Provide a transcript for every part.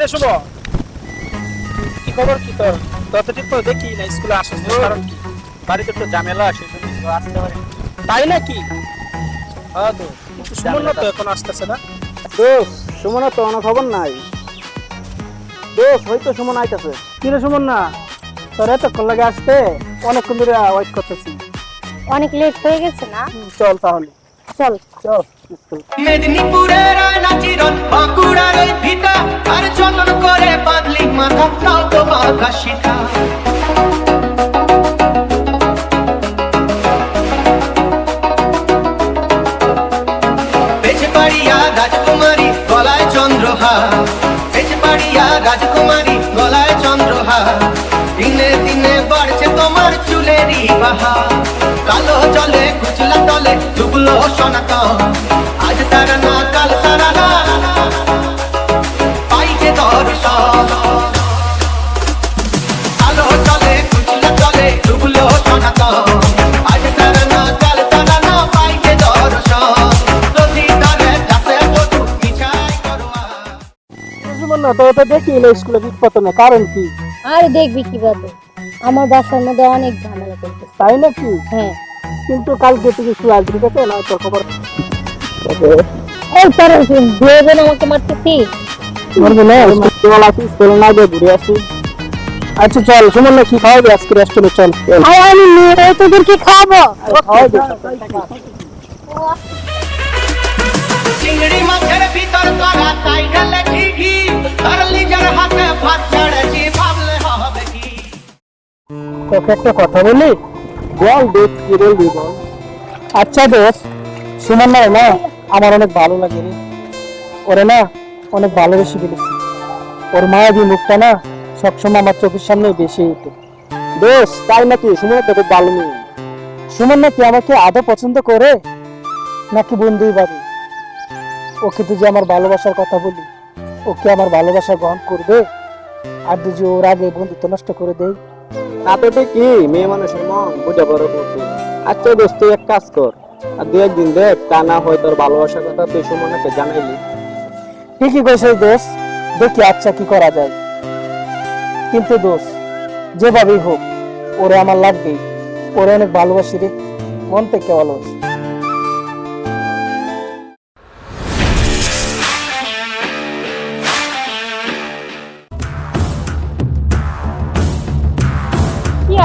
কিরে শুভ কি খবর কি তোর? তো ঠিক দেখি না স্কুলে আসিস না কারণ কি? বাড়িতে একটু ঝামেলা আছে আসতে পারি। তাই নাকি? হ্যাঁ তো সুমন তো এখন আসতেছে না। দোষ সুমন তো কোনো খবর নাই। দোষ হয়তো সুমন আইতাছে। কিরে সুমন না তোর এতক্ষণ লাগে আসতে? অনেকক্ষণ ধরে ওয়েট করতেছি। অনেক লেট হয়ে গেছে না? চল তাহলে। চল। চল মেদিনীপুরের আয়না বাঁকুড়ার ওই আর যতন করে বাঁধলি মাথা, তাও তো বাঁধা রাজকুমারী গলায় চন্দ্রহার। বেঁচে পাড়িয়া রাজকুমারী গলায় চন্দ্রহার। দিনে দিনে বাড়ছে তোমার চুলেরই বাহার। কালো জলে কুচলা তলে ডুবলো সনাতন আজ তারা না কাল তারা না। পাইছে দর্শন কালো জলে কুচলা তলে ডুবলো সনাতন আজ তারা না কাল তারা না পাইছে দর্শন না তো দেখি না স্কুলে বিপদ না কারণ কি? আর দেখবি কীভাবে? আমার বাসার মধ্যে অনেক ঝামেলা করতেছে তাই নাকি? হ্যাঁ। কিন্তু কালকে তুই স্কুলে আসবি ঠিক আছে? না তোর খবর এই তার দুজন আমাকে মারতেছি। বলবি না স্কুল আসি স্কুল না গিয়ে ঘুরে আসি। আচ্ছা চল সুমন না কি খাওয়াবি আজকে রেস্টুরেন্টে চল আর আমি মেয়ে তোদেরকে খাব খাওয়াবি? চিংড়ি মাছের ভিতর তোরা তাই ঢালে ঘি আর লিজার হাতে ভাত চড়েছি ভাবলে হবে কি তোকে একটা কথা বলি? বল দোস্ত কি বলবি বল? আচ্ছা দোস্ত সুমন না না আমার অনেক ভালো লাগে রে। ওরে না অনেক ভালোবেসে ফেলেছি। ওর মায়াবী মুখটা না সবসময় আমার চোখের সামনে বেশি উঠে দোস্ত তাই নাকি? সুমন তো খুব ভালো মেয়ে সুমন নাকি আমাকে আদৌ পছন্দ করে? নাকি বন্ধুই ভাবে ওকে তুই যে আমার ভালোবাসার কথা বলি ওকে আমার ভালোবাসা গ্রহণ করবে? আর তুই যে ওর আগে বন্ধুত্ব নষ্ট করে দেয় কি? মেয়ে মানুষের মন, বুঝে বড় করবি আচ্ছা দোস্ত, এক কাজ কর। আর দু একদিন দেখ, তা না হয় তোর ভালোবাসার কথা তুই জানাইলি। ঠিকই দোষ দেখি আচ্ছা কি করা যায়। কিন্তু দোষ যেভাবেই হোক, ওরে আমার লাগবে ওরে অনেক ভালোবাসি রে। মন থেকে ভালোবাসি।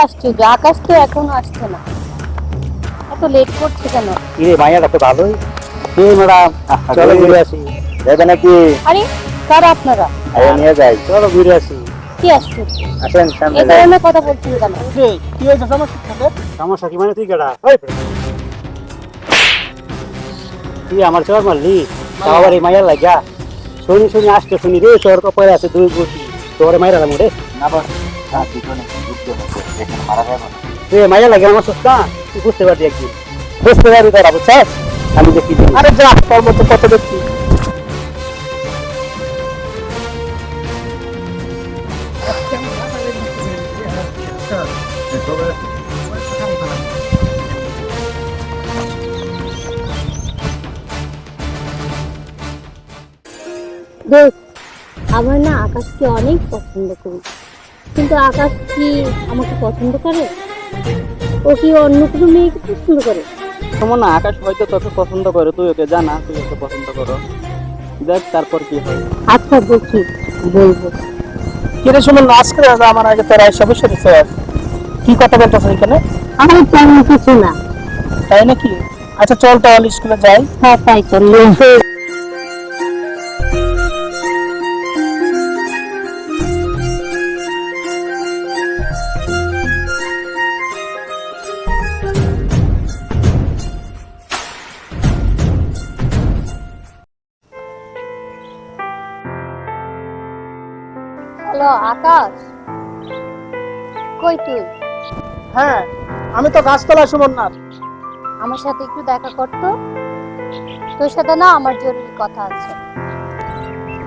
আশ্চর্য আকাশ তো এখনও আসছে না। এত লেট করছে কেন? কি রে মাইয়াটা তো ভালোই। কি ম্যাডাম চলো ঘুরে আসি। যাবে নাকি? আরে কারা আপনারা? আরে নিয়ে যাই চলো ঘুরে আসি। কি আশ্চর্য আসেন সামনে এই ধরনের কথা বলছেন কেন? কি? হয়েছে? সমস্যা তোদের? সমস্যা কি মানে তুই কেডা? তুই আমার চর মারলি। তাও আবার এই মাইয়ার লাগা শুনি শুনি আসতে শুনি রে তোর কপালে আছে দুই গুটি। তোর মাইরা লাম রে। না বাস। লাগে আমার সস্তা? বুঝতে পারবি একদিন। বুঝতে পারবি তোরা বুঝছাস? আমি দেখি আরে যা তোর মতো কত দেখছি। দেখ আমার না আকাশকে অনেক পছন্দ করি। কিন্তু আকাশ কি আমাকে পছন্দ করে? ও কি অন্য কোনো মেয়েকে পছন্দ করে? তোমার না আকাশ হয়তো তোকে পছন্দ করে তুই ওকে জানা তুই ওকে পছন্দ করো। দেখ তারপর কি হয়। আচ্ছা দেখি বলব। কিরে শুনুন আজকে আমার আগে তোরা এসব সেরেছে কি কথা বলতেছ এখানে? আমার তেমন কিছু না। তাই নাকি? আচ্ছা চল তাহলে স্কুলে যাই। হ্যাঁ তাই চললে হ্যালো আকাশ। কই তুই? হ্যাঁ আমি তো গাছতলা সুমন না আমার সাথে একটু দেখা করতো? তোর সাথে না আমার জরুরি কথা আছে।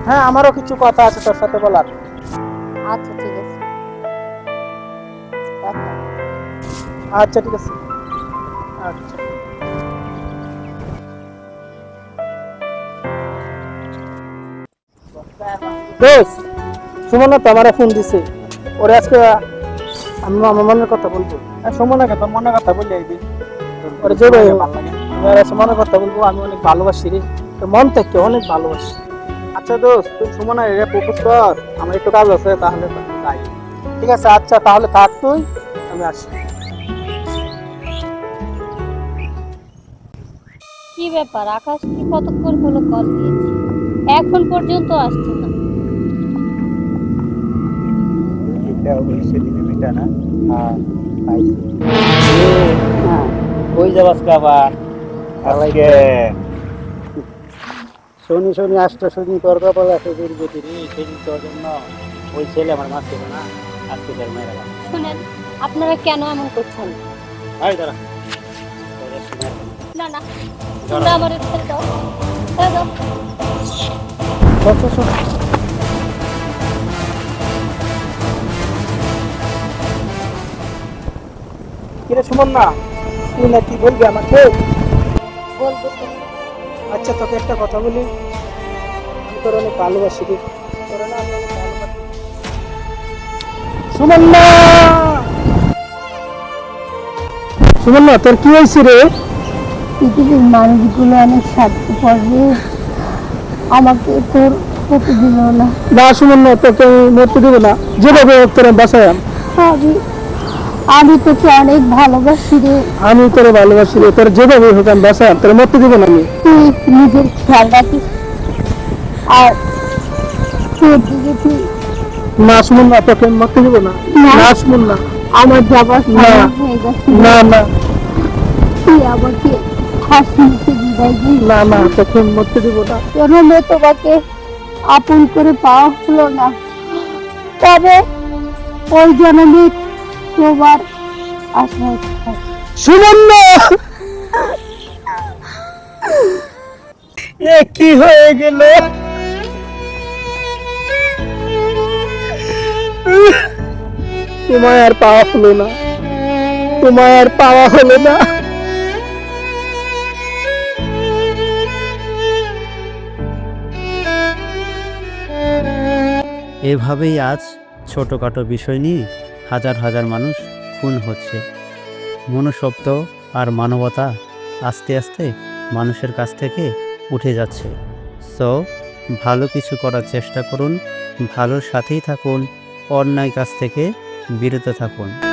হ্যাঁ আমারও কিছু কথা আছে তোর সাথে বলার। আচ্ছা ঠিক আছে। আচ্ছা ঠিক আছে। আচ্ছা। দোস্ত সুমনা তো আমার ফোন দিছে। ওরে আজকে আমি আমার মনের কথা বলব। সুমনাকে তোর মনে কথা বলে আইবি। ওরে যে ভাই আমি আর কথা বলব আমি অনেক ভালোবাসি রে। তোর মন থেকে অনেক ভালোবাসি। আচ্ছা দোস্ত তুই সুমনা এর প্রপোজ কর। আমার একটু কাজ আছে তাহলে তাই ঠিক আছে আচ্ছা তাহলে থাক তুই আমি আসি। কি ব্যাপার? আকাশ কি কতক্ষণ হলো কল দিয়েছি? এখন পর্যন্ত আসছে না। এটা হইছে দিনে মিটা না হ্যাঁ কই যাবাস আবার আজকে শনি শনি আষ্ট শনি তোর কপাল আছে দুর্গতি রে সেদিন তোর জন্য ওই ছেলে আমার মাছ ছিল না? আজকে তার মেয়েরা শুনেন আপনারা কেন এমন করছেন? আয় দাঁড়া। মেরে। না। না তোমরা আমার দাও। দাও। কিরে সুমন না তুই না কি বলবি আমাকে? বলব আচ্ছা তোকে একটা কথা বলি। আমি তোর অনেক ভালোবাসি রে। তোর না আমি অনেক ভালোবাসি। সুমন না সুমন না তোর কি হয়েছে রে? পৃথিবীর মানুষগুলো অনেক স্বার্থপর রে। আমাকে তোর দিল না। না সুমন না তোকে মরতে দেবো না। যেভাবে তোর বাসায় আমি আমি তোকে অনেক ভালোবাসি রে। আমি তোরে ভালোবাসি রে। তোর যেভাবে হোক আমি আন তোর মরতে দেবো না আমি। তুই নিজের খেয়াল রাখিস। আর তোর দিকে তুই না সুমন না তোকে আমি মরতে দেবো না। না। না সুমন না। আমার যাবার না। না না। তুই আমাকে হাসি মুখে বিদায় দিস। না না তোকে আমি মরতে দেবো না। জন্মে তোমাকে আপন করে পাওয়া হলো না। তবে ওই জন্মে থাকি। না এ কি হয়ে গেল? তোমায় আর পাওয়া হলো না। তোমায় আর পাওয়া হলো না। এভাবেই আজ ছোটোখাটো বিষয় নিয়ে হাজার হাজার মানুষ খুন হচ্ছে। মনুষ্যত্ব আর মানবতা আস্তে আস্তে মানুষের কাছ থেকে উঠে যাচ্ছে। সো, ভালো কিছু করার চেষ্টা করুন, ভালোর সাথেই থাকুন অন্যায় কাছ থেকে বিরত থাকুন।